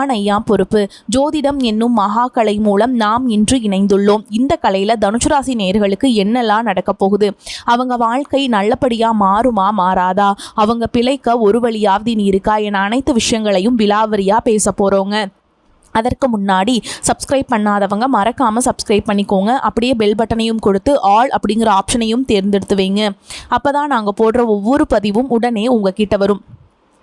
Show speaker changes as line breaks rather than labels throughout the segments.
நீதான் ஐயா பொறுப்பு. ஜோதிடம் என்னும் மகா கலை மூலம் நாம் இன்று இணைந்துள்ளோம். இந்த கலையில தனுசு ராசி நேயர்களுக்கு என்னெல்லாம் நடக்க போகுது? அவங்க வாழ்க்கை நல்லபடியா மாறுமா மாறாதா? அவங்க பிழைக்க ஒரு வழியாவது நீ இருக்கா? என அனைத்து விஷயங்களையும் விலாவரியா பேச போறோங்க. அதற்கு முன்னாடி சப்ஸ்கிரைப் பண்ணாதவங்க மறக்காமல் சப்ஸ்கிரைப் பண்ணிக்கோங்க. அப்படியே பெல் பட்டனையும் கொடுத்து ஆல் அப்படிங்கிற ஆப்ஷனையும் தேர்ந்தெடுத்து வைங்க. அப்போ தான் நாங்கள் போடுற ஒவ்வொரு பதிவும் உடனே உங்ககிட்ட வரும்.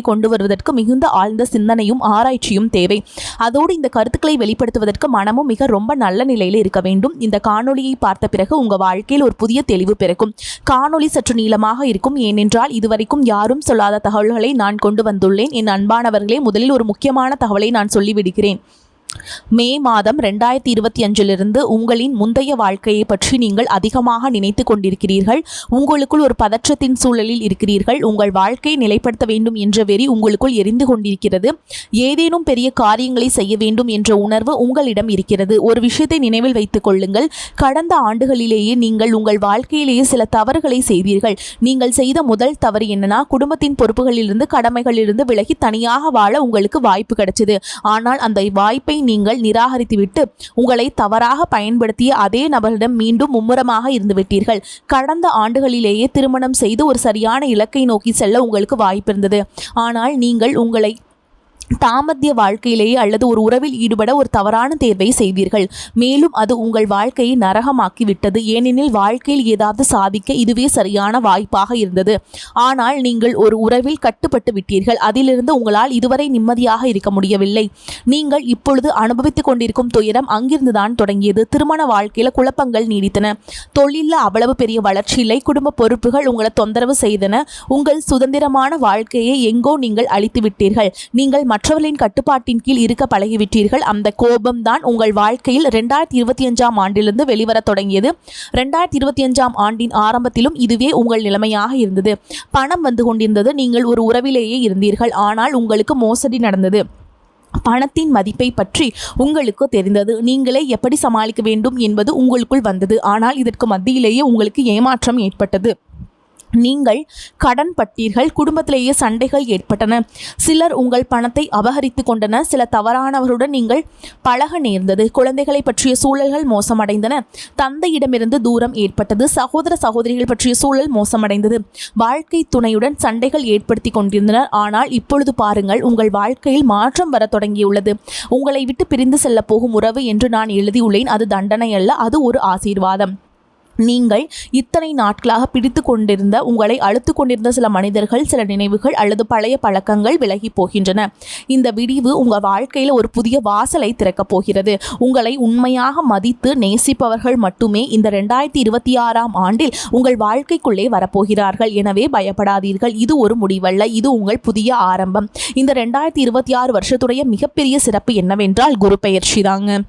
காணொளிகளை கொண்டு வருவதற்கு மிகுந்த ஆழ்ந்த சிந்தனையும் ஆராய்ச்சியும் தேவை. அதோடு இந்த கருத்துக்களை வெளிப்படுத்துவதற்கு மனமும் மிக ரொம்ப நல்ல நிலையில் இருக்க வேண்டும். இந்த காணொலியை பார்த்த பிறகு உங்க வாழ்க்கையில் ஒரு புதிய தெளிவு பிறக்கும். காணொளி சற்று நீளமாக இருக்கும். ஏனென்றால் இதுவரைக்கும் யாரும் சொல்லாத தகவல்களை நான் கொண்டு வந்துள்ளேன். என் அன்பானவர்களே முதலில் ஒரு முக்கியமான தகவலை நான் சொல்லிவிடுகிறேன். மே மாதம் ரெண்டாயிரத்தி இருபத்தி அஞ்சிலிருந்து உங்களின் முந்தைய வாழ்க்கையை பற்றி நீங்கள் அதிகமாக நினைத்து கொண்டிருக்கிறீர்கள். உங்களுக்குள் ஒரு பதற்றத்தின் சூழலில் இருக்கிறீர்கள். உங்கள் வாழ்க்கையை நிலைப்படுத்த வேண்டும் என்ற வெறி உங்களுக்குள் எரிந்து கொண்டிருக்கிறது. ஏதேனும் பெரிய காரியங்களை செய்ய வேண்டும் என்ற உணர்வு உங்களிடம் இருக்கிறது. ஒரு விஷயத்தை நினைவில் வைத்துக் கொள்ளுங்கள். கடந்த ஆண்டுகளிலேயே நீங்கள் உங்கள் வாழ்க்கையிலேயே சில தவறுகளை செய்தீர்கள். நீங்கள் செய்த முதல் தவறு என்னன்னா குடும்பத்தின் பொறுப்புகளிலிருந்து கடமைகளிலிருந்து விலகி தனியாக வாழ உங்களுக்கு வாய்ப்பு கிடைச்சது. ஆனால் அந்த வாய்ப்பை நீங்கள் நிராகரித்துவிட்டு உங்களை தவறாக பயன்படுத்திய அதே நபரிடம் மீண்டும் மும்முரமாக இருந்துவிட்டீர்கள். கடந்த ஆண்டுகளிலேயே திருமணம் செய்து ஒரு சரியான இலக்கை நோக்கி செல்ல உங்களுக்கு வாய்ப்பிருந்தது. ஆனால் நீங்கள் உங்களை தாமத்திய வாழ்க்கையிலேயே அல்லது ஒரு உறவில் ஈடுபட ஒரு தவறான தேர்வை செய்வீர்கள். மேலும் அது உங்கள் வாழ்க்கையை நரகமாக்கி விட்டது ஏனெனில் வாழ்க்கையில் ஏதாவது சாதிக்க இதுவே சரியான வாய்ப்பாக இருந்தது. ஆனால் நீங்கள் ஒரு உறவில் கட்டுப்பட்டு விட்டீர்கள். அதிலிருந்து உங்களால் இதுவரை நிம்மதியாக இருக்க முடியவில்லை. நீங்கள் இப்பொழுது அனுபவித்துக் கொண்டிருக்கும் துயரம் அங்கிருந்துதான் தொடங்கியது. திருமண வாழ்க்கையில் குழப்பங்கள் நீடித்தன. தொழிலில் அவ்வளவு பெரிய வளர்ச்சி இல்லை. குடும்ப பொறுப்புகள் உங்களை தொந்தரவு செய்தன. உங்கள் சுதந்திரமான வாழ்க்கையை எங்கோ நீங்கள் அழித்து விட்டீர்கள் நீங்கள் மற்றவர்களின் கட்டுப்பாட்டின் கீழ் இருக்க பழகிவிட்டீர்கள். அந்த கோபம் தான் உங்கள் வாழ்க்கையில் ரெண்டாயிரத்தி இருபத்தி அஞ்சாம் ஆண்டிலிருந்து வெளிவரத் தொடங்கியது. ரெண்டாயிரத்தி இருபத்தி அஞ்சாம் ஆண்டின் ஆரம்பத்திலும் இதுவே உங்கள் நிலைமையாக இருந்தது. பணம் வந்து கொண்டிருந்தது. நீங்கள் ஒரு உறவிலேயே இருந்தீர்கள். ஆனால் உங்களுக்கு மோசடி நடந்தது. பணத்தின் மதிப்பை பற்றி உங்களுக்கு தெரிந்தது. நீங்களே எப்படி சமாளிக்க வேண்டும் என்பது உங்களுக்குள் வந்தது. ஆனால் இதற்கு மத்தியிலேயே உங்களுக்கு ஏமாற்றம் ஏற்பட்டது. நீங்கள் கடன் பட்டீர்கள் குடும்பத்திலேயே சண்டைகள் ஏற்பட்டன. சிலர் உங்கள் பணத்தை அபகரித்து கொண்டனர். சில தவறானவருடன் நீங்கள் பழக நேர்ந்தது. குழந்தைகளை பற்றிய சூழல்கள் மோசமடைந்தன. தந்தையிடமிருந்து தூரம் ஏற்பட்டது. சகோதர சகோதரிகள் பற்றிய சூழல் மோசமடைந்தது. வாழ்க்கை துணையுடன் சண்டைகள் ஏற்படுத்தி கொண்டிருந்தனர். ஆனால் இப்பொழுது பாருங்கள் உங்கள் வாழ்க்கையில் மாற்றம் வர தொடங்கியுள்ளது. உங்களை விட்டு பிரிந்து செல்ல போகும் உறவு என்று நான் எழுதியுள்ளேன். அது தண்டனை அல்ல அது ஒரு ஆசீர்வாதம். நீங்கள் இத்தனை நாட்களாக பிடித்து கொண்டிருந்த உங்களை அழுத்து கொண்டிருந்த சில மனிதர்கள் சில நினைவுகள் அல்லது பழைய பழக்கங்கள் விலகி போகின்றன. இந்த விடிவு உங்கள் வாழ்க்கையில் ஒரு புதிய வாசலை திறக்கப் போகிறது. உங்களை உண்மையாக மதித்து நேசிப்பவர்கள் மட்டுமே இந்த ரெண்டாயிரத்தி இருபத்தி ஆறாம் ஆண்டில் உங்கள் வாழ்க்கைக்குள்ளே வரப்போகிறார்கள். எனவே பயப்படாதீர்கள். இது ஒரு முடிவல்ல. இது உங்கள் புதிய ஆரம்பம். இந்த ரெண்டாயிரத்தி இருபத்தி ஆறு வருஷத்துடைய மிகப்பெரிய சிறப்பு என்னவென்றால் குரு பெயர்ச்சி தாங்க.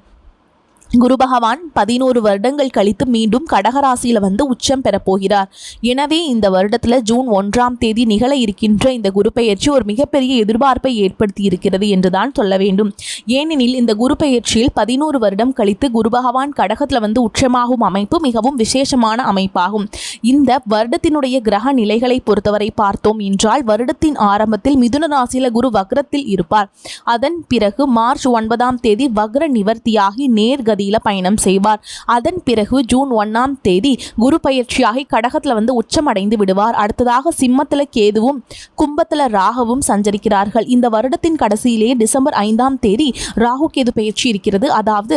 குரு பகவான் பதினோரு வருடங்கள் கழித்து மீண்டும் கடகராசியில் வந்து உச்சம் பெறப்போகிறார் எனவே இந்த வருடத்தில் ஜூன் ஒன்றாம் தேதி நிகழ இருக்கின்ற இந்த குரு பெயர்ச்சி ஒரு மிகப்பெரிய எதிர்பார்ப்பை ஏற்படுத்தி இருக்கிறது என்றுதான் சொல்ல வேண்டும். ஏனெனில் இந்த குரு பெயர்ச்சியில் பதினோரு வருடம் கழித்து குரு பகவான் கடகத்தில் வந்து உச்சமாகும் அமைப்பு மிகவும் விசேஷமான அமைப்பாகும். இந்த வருடத்தினுடைய கிரக நிலைகளை பொறுத்தவரை பார்த்தோம் என்றால் வருடத்தின் ஆரம்பத்தில் மிதுன ராசியில் குரு வக்ரத்தில் இருப்பார். அதன் பிறகு மார்ச் ஒன்பதாம் தேதி வக்ர நிவர்த்தியாகி நேர்கதி பாதியில் பயணம் செய்வார். அதன் பிறகு ஜூன் ஒன்றாம் தேதி குரு பயிற்சியாகி கடகத்தில் வந்து உச்சமடைந்து விடுவார். அடுத்ததாக சிம்மத்தில் கேதுவும் கும்பத்தில் ராகவும் சஞ்சரிக்கிறார்கள். இந்த வருடத்தின் கடைசியிலேயே டிசம்பர் ஐந்தாம் தேதி ராகு கேது பயிற்சி இருக்கிறது. அதாவது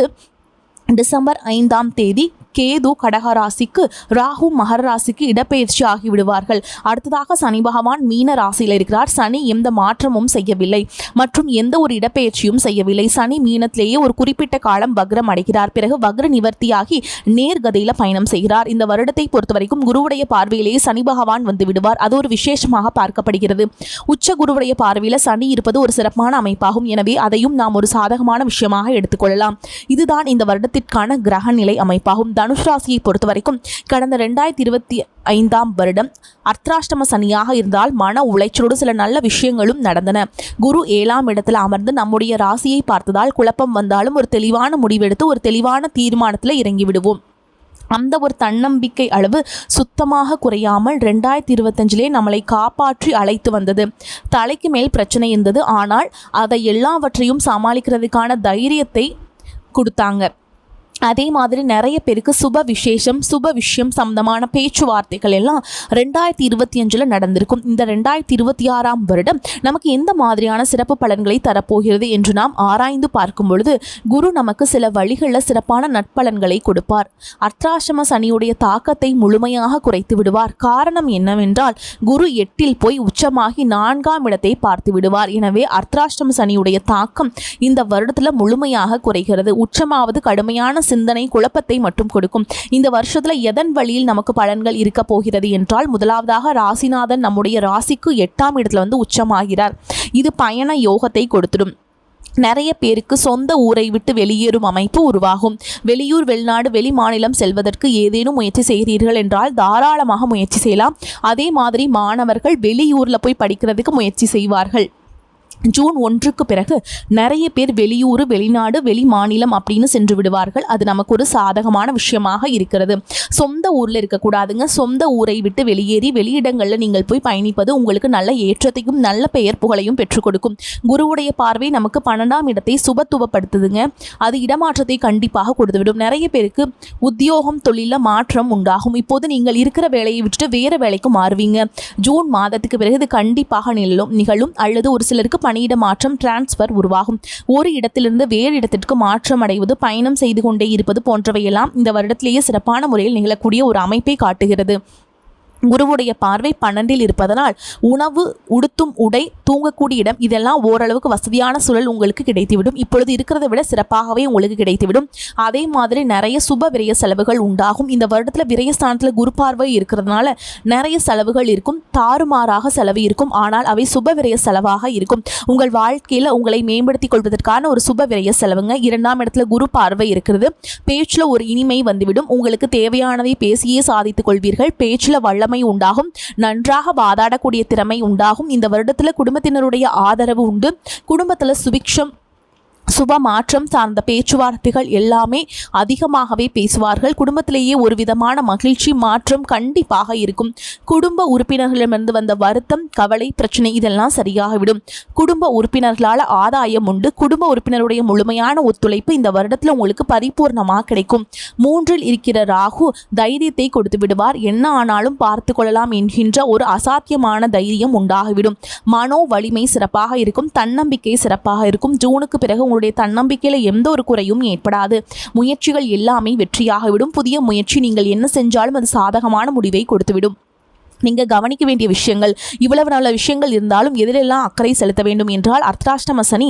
டிசம்பர் ஐந்தாம் தேதி கேது கடகராசிக்கு ராகு மகர ராசிக்கு இடப்பெயர்ச்சி ஆகிவிடுவார்கள். அடுத்ததாக சனி பகவான் மீன ராசியில் இருக்கிறார். சனி எந்த மாற்றமும் செய்யவில்லை மற்றும் எந்த ஒரு இடப்பெயர்ச்சியும் செய்யவில்லை. சனி மீனத்திலேயே ஒரு குறிப்பிட்ட காலம் வக்ரம் அடைகிறார். பிறகு வக்ர நிவர்த்தியாகி நேர்கதையில் பயணம் செய்கிறார். இந்த வருடத்தை பொறுத்தவரைக்கும் குருவுடைய பார்வையிலேயே சனி பகவான் வந்து விடுவார். அது ஒரு விசேஷமாக பார்க்கப்படுகிறது. உச்ச குருவுடைய பார்வையில் சனி இருப்பது ஒரு சிறப்பான அமைப்பாகும். எனவே அதையும் நாம் ஒரு சாதகமான விஷயமாக எடுத்துக்கொள்ளலாம். இதுதான் இந்த மாதத்திற்கான கிரக நிலை அமைப்பாகும். தனுஷ் ராசியை பொறுத்த வரைக்கும் கடந்த ரெண்டாயிரத்தி இருபத்தி ஐந்தாம் வருடம் அர்த்தாஷ்டம சனியாக இருந்தால் மன உளைச்சலோடு சில நல்ல விஷயங்களும் நடந்தன. குரு ஏழாம் இடத்தில் அமர்ந்து நம்முடைய ராசியை பார்த்ததால் குழப்பம் வந்தாலும் ஒரு தெளிவான முடிவெடுத்து ஒரு தெளிவான தீர்மானத்தில் இறங்கிவிடுவோம். அந்த ஒரு தன்னம்பிக்கை அளவு சுத்தமாக குறையாமல் ரெண்டாயிரத்தி இருபத்தஞ்சிலே நம்மளை காப்பாற்றி அழைத்து வந்தது. தலைக்கு மேல் பிரச்சனை இருந்தது. ஆனால் அதை எல்லாவற்றையும் சமாளிக்கிறதுக்கான தைரியத்தை கொடுத்தாங்க. அதே மாதிரி நிறைய பேருக்கு சுப விசேஷம் சுப விஷயம் சம்பந்தமான பேச்சுவார்த்தைகள் எல்லாம் ரெண்டாயிரத்தி இருபத்தி அஞ்சில் நடந்திருக்கும். இந்த ரெண்டாயிரத்தி இருபத்தி ஆறாம் வருடம் நமக்கு எந்த மாதிரியான சிறப்பு பலன்களை தரப்போகிறது என்று நாம் ஆராய்ந்து பார்க்கும் பொழுது குரு நமக்கு சில வழிகளில் சிறப்பான நட்பலன்களை கொடுப்பார். அர்த்தாசிரம சனியுடைய தாக்கத்தை முழுமையாக குறைத்து விடுவார். காரணம் என்னவென்றால் குரு எட்டில் போய் உச்சமாகி நான்காம் இடத்தை பார்த்து விடுவார். எனவே அர்த்தாஷ்டம சனியுடைய தாக்கம் இந்த வருடத்தில் முழுமையாக குறைகிறது. உச்சமாவது கடுமையான சிந்தனை குழப்பத்தை மட்டும் கொடுக்கும். இந்த வருஷத்துல எதன் வழியில் நமக்கு பலன்கள் இருக்க போகிறது என்றால் முதலாவதாக ராசிநாதன் நம்முடைய ராசிக்கு எட்டாம் இடத்துல வந்து உச்சமாகிறார். இது பயண யோகத்தை கொடுத்துடும். நிறைய பேருக்கு சொந்த ஊரை விட்டு வெளியேறும் அமைப்பு உருவாகும். வெளியூர் வெளிநாடு வெளி மாநிலம் செல்வதற்கு ஏதேனும் முயற்சி செய்கிறீர்கள் என்றால் தாராளமாக முயற்சி செய்யலாம். அதே மாதிரி மாணவர்கள் வெளியூரில் போய் படிக்கிறதுக்கு முயற்சி செய்வார்கள். ஜூன் ஒன்றுக்கு பிறகு நிறைய பேர் வெளியூர் வெளிநாடு வெளி மாநிலம் அப்படின்னு சென்று விடுவார்கள். அது நமக்கு ஒரு சாதகமான விஷயமாக இருக்கிறது. சொந்த ஊரில் இருக்கக்கூடாதுங்க. சொந்த ஊரை விட்டு வெளியேறி வெளியிடங்களில் நீங்கள் போய் பயணிப்பது உங்களுக்கு நல்ல ஏற்றத்தையும் நல்ல பெயர் புகழையும் பெற்றுக் கொடுக்கும். குருவுடைய பார்வை நமக்கு பன்னெண்டாம் இடத்தை சுபத்துவப்படுத்துதுங்க. அது இடமாற்றத்தை கண்டிப்பாக கொடுத்துவிடும். நிறைய பேருக்கு உத்தியோகம் தொழிலில் மாற்றம் உண்டாகும். இப்போது நீங்கள் இருக்கிற வேலையை விட்டுட்டு வேறு வேலைக்கு மாறுவீங்க. ஜூன் மாதத்துக்கு பிறகு இது கண்டிப்பாக நிகழும் நிகழும். அல்லது ஒரு சிலருக்கு பணியிட மாற்றம் டிரான்ஸ்ஃபர் உருவாகும். ஒரு இடத்திலிருந்து வேறு இடத்திற்கு மாற்றம் அடைவது பயணம் செய்து கொண்டே இருப்பது போன்றவையெல்லாம் இந்த வருடத்திலேயே சிறப்பான முறையில் நிகழக்கூடிய ஒரு அமைப்பை காட்டுகிறது. குருவுடைய பார்வை பன்னெண்டில் இருப்பதனால் உணவு உடுத்தும் உடை தூங்கக்கூடிய இடம் இதெல்லாம் ஓரளவுக்கு வசதியான சூழல் உங்களுக்கு கிடைத்துவிடும். இப்பொழுது இருக்கிறத விட சிறப்பாகவே உங்களுக்கு கிடைத்துவிடும். அதே மாதிரி நிறைய சுப விரய செலவுகள் உண்டாகும். இந்த வருடத்தில் விரயஸ்தானத்தில் குரு பார்வை இருக்கிறதுனால நிறைய செலவுகள் இருக்கும். தாறுமாறாக செலவு இருக்கும். ஆனால் அவை சுப விரய செலவாக இருக்கும். உங்கள் வாழ்க்கையில் உங்களை மேம்படுத்திக் கொள்வதற்கான ஒரு சுப விரய செலவுங்க. இரண்டாம் இடத்துல குரு பார்வை இருக்கிறது. பேச்சில் ஒரு இனிமை வந்துவிடும். உங்களுக்கு தேவையானதை பேசியே சாதித்துக் கொள்வீர்கள். பேச்சில் வல்லமை உண்டாகும். நன்றாக வாதாடக்கூடிய திறமை உண்டாகும். இந்த வருடத்தில் குடும்பத்தினருடைய ஆதரவு உண்டு. குடும்பத்தில் சுபிக்ஷம் சுப மாற்றம் சார்ந்த பேச்சுவார்த்தைகள் எல்லாமே அதிகமாகவே பேசுவார்கள். குடும்பத்திலேயே ஒரு விதமான மகிழ்ச்சி மாற்றம் கண்டிப்பாக இருக்கும். குடும்ப உறுப்பினர்களிடமிருந்து வந்த வருத்தம் கவலை பிரச்சனை இதெல்லாம் சரியாகிவிடும். குடும்ப உறுப்பினர்களால் ஆதாயம் உண்டு. குடும்ப உறுப்பினருடைய முழுமையான ஒத்துழைப்பு இந்த வருடத்தில் உங்களுக்கு பரிபூர்ணமாக கிடைக்கும். மூன்றில் இருக்கிற ராகு தைரியத்தை கொடுத்து விடுவார். என்ன ஆனாலும் பார்த்து கொள்ளலாம் என்கின்ற ஒரு அசாத்தியமான தைரியம் உண்டாகிவிடும். மனோ வலிமை சிறப்பாக இருக்கும். தன்னம்பிக்கை சிறப்பாக இருக்கும். ஜூனுக்கு பிறகு உங்களுடைய தன்னம்பிக்கையில் எந்த ஒரு குறையும் ஏற்படாது. முயற்சிகள் எல்லாமே வெற்றியாகிவிடும். புதிய முயற்சி நீங்கள் என்ன செஞ்சாலும் அது சாதகமான முடிவை கொடுத்துவிடும். நீங்கள் கவனிக்க வேண்டிய விஷயங்கள் இவ்வளவு நல்ல விஷயங்கள் இருந்தாலும் எதிலெல்லாம் அக்கறை செலுத்த வேண்டும் என்றால் அர்த்தாஷ்டம சனி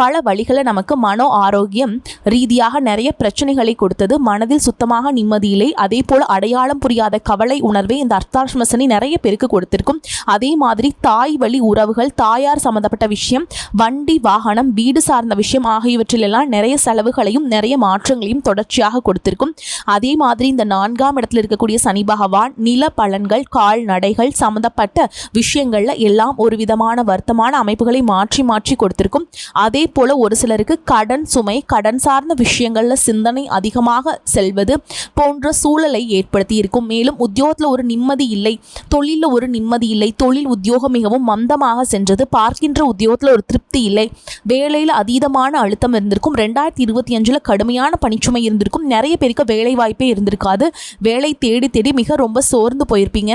பல வழிகளை நமக்கு மனோ ஆரோக்கியம் ரீதியாக நிறைய பிரச்சனைகளை கொடுத்தது. மனதில் சுத்தமாக நிம்மதியில்லை அதே போல் அடையாளம் புரியாத கவலை உணர்வை இந்த அர்த்தாஷ்மசனி நிறைய பேருக்கு கொடுத்திருக்கும். அதே மாதிரி தாய் வழி உறவுகள் தாயார் சம்மந்தப்பட்ட விஷயம் வண்டி வாகனம் வீடு சார்ந்த விஷயம் ஆகியவற்றிலெல்லாம் நிறைய செலவுகளையும் நிறைய மாற்றங்களையும் தொடர்ச்சியாக கொடுத்திருக்கும். அதே மாதிரி இந்த நான்காம் இடத்தில் இருக்கக்கூடிய சனி பகவான் நில பலன்கள் கால்நடைகள் சம்மந்தப்பட்ட விஷயங்களில் எல்லாம் ஒரு விதமான வருத்தமான அமைப்புகளை மாற்றி மாற்றி கொடுத்திருக்கும். அதே போல் ஒரு சிலருக்கு கடன் சுமை கடன் சார்ந்த விஷயங்களில் சிந்தனை அதிகமாக செல்வது போன்ற சூழலை ஏற்படுத்தி இருக்கும் மேலும் உத்தியோகத்தில் ஒரு நிம்மதி இல்லை தொழிலில் ஒரு நிம்மதி இல்லை தொழில் உத்தியோகம் மிகவும் மந்தமாக சென்றது. பார்க்கின்ற உத்தியோகத்தில் ஒரு திருப்தி இல்லை வேலையில் அதீதமான அழுத்தம் இருந்திருக்கும். ரெண்டாயிரத்தி இருபத்தி அஞ்சில் கடுமையான பணிச்சுமை இருந்திருக்கும். நிறைய பேருக்கு வேலை வாய்ப்பே இருந்திருக்காது. வேலை தேடி தேடி மிக ரொம்ப சோர்ந்து போயிருப்பீங்க.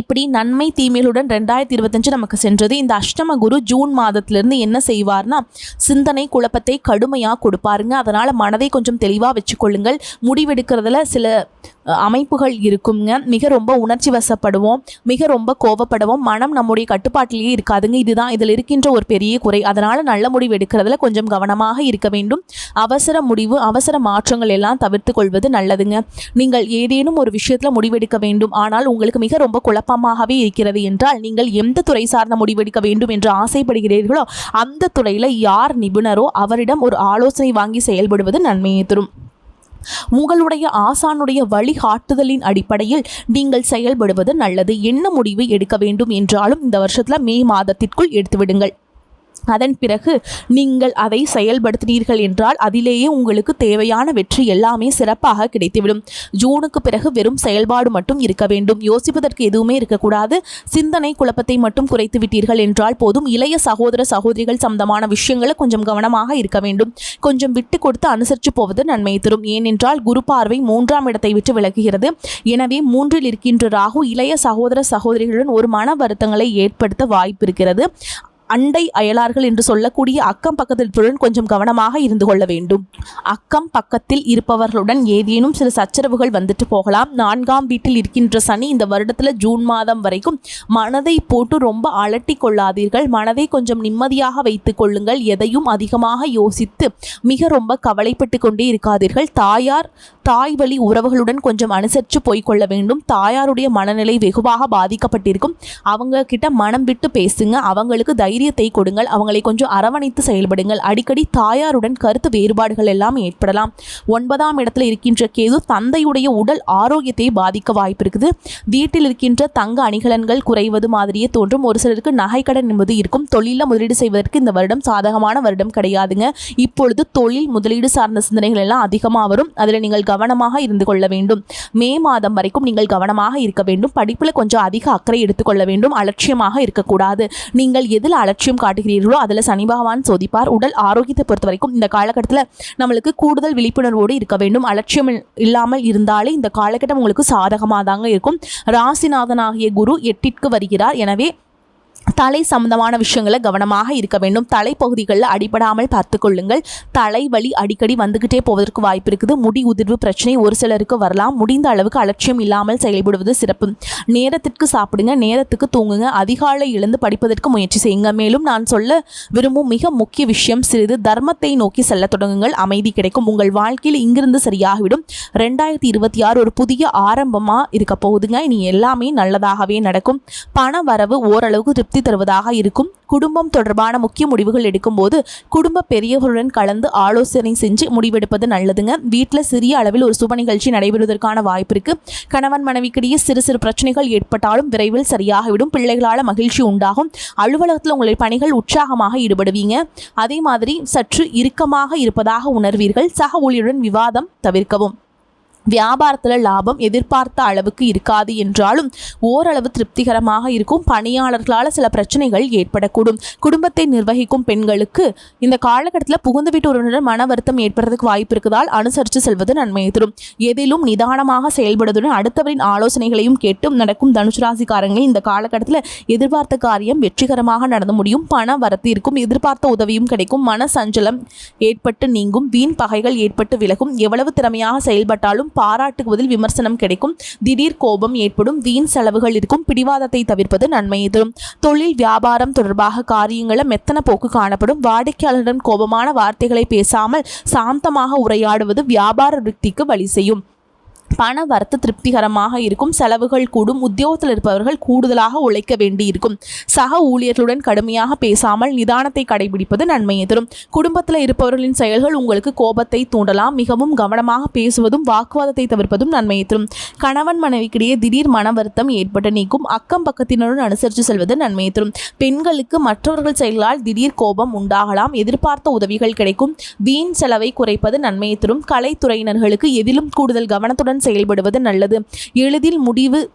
இப்படி நன்மை தீமைகளுடன் ரெண்டாயிரத்தி இருபத்தஞ்சு நமக்கு சென்றது. இந்த அஷ்டம குரு ஜூன் மாதத்திலிருந்து என்ன செய்வார்னா சிந்தனை குழப்பத்தை கடுமையாக கொடுப்பாருங்க. அதனால் மனதை கொஞ்சம் தெளிவாக வச்சுக்கொள்ளுங்கள். முடிவெடுக்கிறதுல சில அமைப்புகள் இருக்குங்க. மிக ரொம்ப உணர்ச்சி வசப்படுவோம். மிக ரொம்ப கோவப்படுவோம். மனம் நம்முடைய கட்டுப்பாட்டிலேயே இருக்காதுங்க. இதுதான் இதில் இருக்கின்ற ஒரு பெரிய குறை. அதனால் நல்ல முடிவு எடுக்கிறதுல கொஞ்சம் கவனமாக இருக்க வேண்டும். அவசர முடிவு அவசர மாற்றங்கள் எல்லாம் தவிர்த்து கொள்வது நல்லதுங்க. நீங்கள் ஏதேனும் ஒரு விஷயத்தில் முடிவெடுக்க வேண்டும். ஆனால் உங்களுக்கு மிக ரொம்ப குழப்பமாகவே இருக்கிறது என்றால் நீங்கள் எந்த துறை சார்ந்த முடிவெடுக்க வேண்டும் என்று ஆசைப்படுகிறீர்களோ அந்த துறையில் யார் நிபுணரோ அவரிடம் ஒரு ஆலோசனை வாங்கி செயல்படுவது நன்மையை தரும். உங்களுடைய ஆசானுடைய வழிகாட்டுதலின் அடிப்படையில் நீங்கள் செயல்படுவது நல்லது. என்ன முடிவு எடுக்க வேண்டும் என்றாலும் இந்த வருஷத்தில் மே மாதத்திற்குள் எடுத்துவிடுங்கள். அதன் பிறகு நீங்கள் அதை செயல்படுத்தினீர்கள் என்றால் அதிலேயே உங்களுக்கு தேவையான வெற்றி எல்லாமே சிறப்பாக கிடைத்துவிடும். ஜூனுக்கு பிறகு வெறும் செயல்பாடு மட்டும் இருக்க வேண்டும். யோசிப்பதற்கு எதுவுமே இருக்கக்கூடாது. சிந்தனை குழப்பத்தை மட்டும் குறைத்து விட்டீர்கள் என்றால் போதும். இளைய சகோதர சகோதரிகள் சம்பந்தமான விஷயங்களை கொஞ்சம் கவனமாக இருக்க வேண்டும். கொஞ்சம் விட்டு கொடுத்து அனுசரித்து போவது நன்மை தரும். ஏனென்றால் குரு பார்வை மூன்றாம் இடத்தை விட்டு விலகுகிறது. எனவே மூன்றில் இருக்கின்ற ராகு இளைய சகோதர சகோதரிகளுடன் ஒரு மன வருத்தங்களை ஏற்படுத்த வாய்ப்பு இருக்கிறது. அண்டை அயலார்கள் என்று சொல்லக்கூடிய அக்கம் பக்கத்தில் கொஞ்சம் கவனமாக இருந்து கொள்ள வேண்டும். அக்கம் பக்கத்தில் இருப்பவர்களுடன் ஏதேனும் சில சச்சரவுகள் வந்துட்டு போகலாம். நான்காம் வீட்டில் இருக்கின்ற சனி இந்த வருடத்தில் ஜூன் மாதம் வரைக்கும் மனதை போட்டு ரொம்ப அலட்டி கொள்ளாதீர்கள். மனதை கொஞ்சம் நிம்மதியாக வைத்துக் கொள்ளுங்கள். எதையும் அதிகமாக யோசித்து மிக ரொம்ப கவலைப்பட்டு கொண்டே இருக்காதீர்கள். தாயார் தாய் வழி உறவுகளுடன் கொஞ்சம் அனுசரித்து போய்க்கொள்ள வேண்டும். தாயாருடைய மனநிலை வெகுவாக பாதிக்கப்பட்டிருக்கும். அவங்க கிட்ட மனம் விட்டு பேசுங்க. அவங்களுக்கு தைரியத்தை கொடுங்கள். அவங்களை கொஞ்சம் அரவணைத்து செயல்படுங்கள். அடிக்கடி தாயாருடன் கருத்து வேறுபாடுகள் எல்லாம் ஏற்படலாம். ஒன்பதாம் இடத்துல இருக்கின்ற கேது தந்தையுடைய உடல் ஆரோக்கியத்தை பாதிக்க வாய்ப்பு இருக்குது. வீட்டில் இருக்கின்ற தங்க அணிகலன்கள் குறைவது மாதிரியே தோன்றும். ஒரு சிலருக்கு நகைக்கடன் என்பது இருக்கும். தொழிலில் முதலீடு செய்வதற்கு இந்த வருடம் சாதகமான வருடம் கிடையாதுங்க. இப்பொழுது தொழில் முதலீடு சார்ந்த சிந்தனைகள் எல்லாம் அதிகமாக வரும். அதில் நீங்கள் கவனமாக இருந்து கொள்ள வேண்டும். மே மாதம் வரைக்கும் நீங்கள் கவனமாக இருக்க வேண்டும். படிப்பில் கொஞ்சம் அதிக அக்கறை எடுத்துக்கொள்ள வேண்டும். அலட்சியமாக இருக்கக்கூடாது. நீங்கள் எதில் அலட்சியம் காட்டுகிறீர்களோ அதில் சனி பகவான் சோதிப்பார். உடல் ஆரோக்கியத்தை பொறுத்த வரைக்கும் இந்த காலகட்டத்தில் நம்மளுக்கு கூடுதல் விழிப்புணர்வோடு இருக்க வேண்டும். அலட்சியம் இல்லாமல் இருந்தாலே இந்த காலகட்டம் உங்களுக்கு சாதகமாக தாங்க இருக்கும். ராசிநாதனாகிய குரு எட்டிற்கு வருகிறார். எனவே தலை சம்பந்தமான விஷயங்களை கவனமாக இருக்க வேண்டும். தலைப்பகுதிகளில் அடிபடாமல் பார்த்து கொள்ளுங்கள். தலைவலி அடிக்கடி வந்துக்கிட்டே போவதற்கு வாய்ப்பு இருக்குது. முடி உதிர்வு பிரச்சனை ஒரு சிலருக்கு வரலாம். முடிந்த அளவுக்கு அலட்சியம் இல்லாமல் செயல்படுவது சிறப்பு. நேரத்திற்கு சாப்பிடுங்க. நேரத்துக்கு தூங்குங்க. அதிகாலை எழுந்து படிப்பதற்கு முயற்சி செய்யுங்க. மேலும் நான் சொல்ல விரும்பும் மிக முக்கிய விஷயம் சிறிது தர்மத்தை நோக்கி செல்ல தொடங்குங்கள். அமைதி கிடைக்கும். உங்கள் வாழ்க்கையில் இங்கிருந்து சரியாகிவிடும். ரெண்டாயிரத்தி இருபத்தி ஆறு ஒரு புதிய ஆரம்பமாக இருக்க போகுதுங்க. இனி எல்லாமே நல்லதாகவே நடக்கும். பண வரவு ஓரளவுக்கு திருப்தி தருவதாக இருக்கும். குடும்பம் தொடர்பான முக்கிய முடிவுகள் எடுக்கும்போது குடும்ப பெரியவர்களுடன் கலந்து ஆலோசனை செஞ்சு முடிவெடுப்பது நல்லதுங்க. வீட்டில் சிறிய அளவில் ஒரு சுப நிகழ்ச்சி நடைபெறுவதற்கான வாய்ப்பு இருக்கு. கணவன் மனைவிக்கிடையே சிறு சிறு பிரச்சனைகள் ஏற்பட்டாலும் விரைவில் சரியாகிவிடும். பிள்ளைகளால் மகிழ்ச்சி உண்டாகும். அலுவலகத்தில் உங்களை பணிகள் உற்சாகமாக ஈடுபடுவீங்க. அதே மாதிரி சற்று இறுக்கமாக இருப்பதாக உணர்வீர்கள். சக ஊழியருடன் விவாதம் தவிர்க்கவும். வியாபாரத்தில் லாபம் எதிர்பார்த்த அளவுக்கு இருக்காது என்றாலும் ஓரளவு திருப்திகரமாக இருக்கும். பணியாளர்களால் சில பிரச்சனைகள் ஏற்படக்கூடும். குடும்பத்தை நிர்வகிக்கும் பெண்களுக்கு இந்த காலகட்டத்தில் புகுந்து வீட்டு உறவினர் மன வருத்தம் ஏற்படுறதுக்கு வாய்ப்பு இருக்குதால் அனுசரித்து செல்வது நன்மையை தரும். எதிலும் நிதானமாக செயல்படுவதுடன் அடுத்தவரின் ஆலோசனைகளையும் கேட்டும் நடக்கும் தனுஷ் ராசிக்காரங்க இந்த காலகட்டத்தில் எதிர்பார்த்த காரியம் வெற்றிகரமாக நடந்து முடியும். பண வரத்து இருக்கும் எதிர்பார்த்த உதவியும் கிடைக்கும். மன சஞ்சலம் ஏற்பட்டு நீங்கும். வீண் பகைகள் ஏற்பட்டு விலகும். எவ்வளவு திறமையாக செயல்பட்டாலும் பாராட்டுவதில் விமர்சனம் கிடைக்கும். திடீர் கோபம் ஏற்படும். வீண் செலவுகள் இருக்கும். பிடிவாதத்தை தவிர்ப்பது நன்மையை தரும் தொழில் வியாபாரம் தொடர்பாக காரியங்களில் மெத்தன போக்கு காணப்படும். வாடிக்கையாளரிடம் கோபமான வார்த்தைகளை பேசாமல் சாந்தமாக உரையாடுவது வியாபார விருத்திக்கு வழி செய்யும். பண வரத்து திருப்திகரமாக இருக்கும். செலவுகள் கூடும். உத்தியோகத்தில் இருப்பவர்கள் கூடுதலாக உழைக்க வேண்டியிருக்கும். சக ஊழியர்களுடன் கடுமையாக பேசாமல் நிதானத்தை கடைபிடிப்பது நன்மையை தரும். குடும்பத்தில் இருப்பவர்களின் செயல்கள் உங்களுக்கு கோபத்தை தூண்டலாம். மிகவும் கவனமாக பேசுவதும் வாக்குவாதத்தை தவிர்ப்பதும் நன்மையை தரும். கணவன் மனைவிக்கிடையே திடீர் மன வருத்தம் ஏற்பட்டு நீக்கும். அக்கம் பக்கத்தினருடன் அனுசரித்து செல்வது நன்மையை தரும். பெண்களுக்கு மற்றவர்கள் செயல்களால் திடீர் கோபம் உண்டாகலாம். எதிர்பார்த்த உதவிகள் கிடைக்கும். வீண் செலவை குறைப்பது நன்மையை தரும். கலைத்துறையினர்களுக்கு எதிலும் கூடுதல் கவனத்துடன் செயல்படுவது நல்லது. எளிதில் முடிவு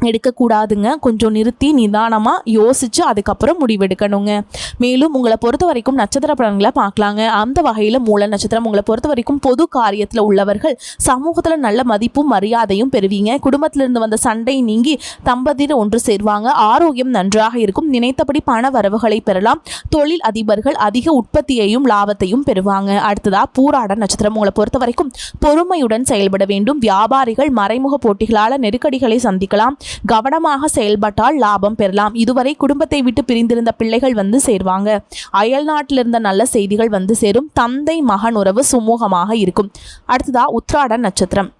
எடுக்கக்கூடாதுங்க. கொஞ்சம் நிறுத்தி நிதானமாக யோசித்து அதுக்கப்புறம் முடிவெடுக்கணுங்க. மேலும் உங்களை பொறுத்த வரைக்கும் நட்சத்திர பலன்களை பார்க்கலாங்க. அந்த வகையில் மூல நட்சத்திரம் உங்களை பொறுத்த வரைக்கும் பொது காரியத்தில் உள்ளவர்கள் சமூகத்தில் நல்ல மதிப்பும் மரியாதையும் பெறுவீங்க. குடும்பத்திலிருந்து வந்த சண்டை நீங்கி தம்பதியர் ஒன்று சேர்வாங்க. ஆரோக்கியம் நன்றாக இருக்கும். நினைத்தபடி பண வரவுகளை பெறலாம். தொழில் அதிபர்கள் அதிக உற்பத்தியையும் லாபத்தையும் பெறுவாங்க. அடுத்ததாக பூராட நட்சத்திரம். உங்களை பொறுத்த வரைக்கும் பொறுமையுடன் செயல்பட வேண்டும். வியாபாரிகள் மறைமுக போட்டிகளால் நெருக்கடிகளை சந்திக்கலாம். கவனமாக செயல்பட்டால் லாபம் பெறலாம். இதுவரை குடும்பத்தை விட்டு பிரிந்திருந்த பிள்ளைகள் வந்து சேர்வாங்க. அயல் நாட்டில் இருந்த நல்ல செய்திகள் வந்து சேரும். தந்தை மகன் உறவு சுமூகமாக இருக்கும். அடுத்ததா உத்ராட நட்சத்திரம்.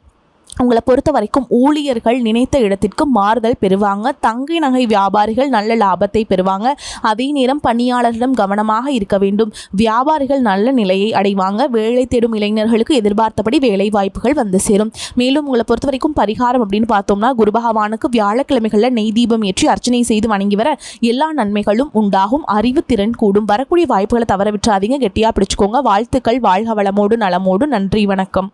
உங்களை பொறுத்த வரைக்கும் ஊழியர்கள் நினைத்த இடத்திற்கு மாறுதல் பெறுவாங்க. தங்கை நகை வியாபாரிகள் நல்ல லாபத்தை பெறுவாங்க. அதே நேரம் பணியாளர்களிடம் கவனமாக இருக்க வேண்டும். வியாபாரிகள் நல்ல நிலையை அடைவாங்க. வேலை தேடும் இளைஞர்களுக்கு எதிர்பார்த்தபடி வேலை வாய்ப்புகள் வந்து சேரும். மேலும் உங்களை பொறுத்த வரைக்கும் பரிகாரம் அப்படின்னு பார்த்தோம்னா குரு பகவானுக்கு வியாழக்கிழமைகளில் நெய் தீபம் ஏற்றி அர்ச்சனை செய்து வணங்கி வர எல்லா நன்மைகளும் உண்டாகும். அறிவு திறன் கூடும். வரக்கூடிய வாய்ப்புகளை தவற விட்டுறாதீங்க. கெட்டியாக பிடிச்சுக்கோங்க. வாழ்த்துக்கள். வாழ்க வளமோடு நலமோடு. நன்றி. வணக்கம்.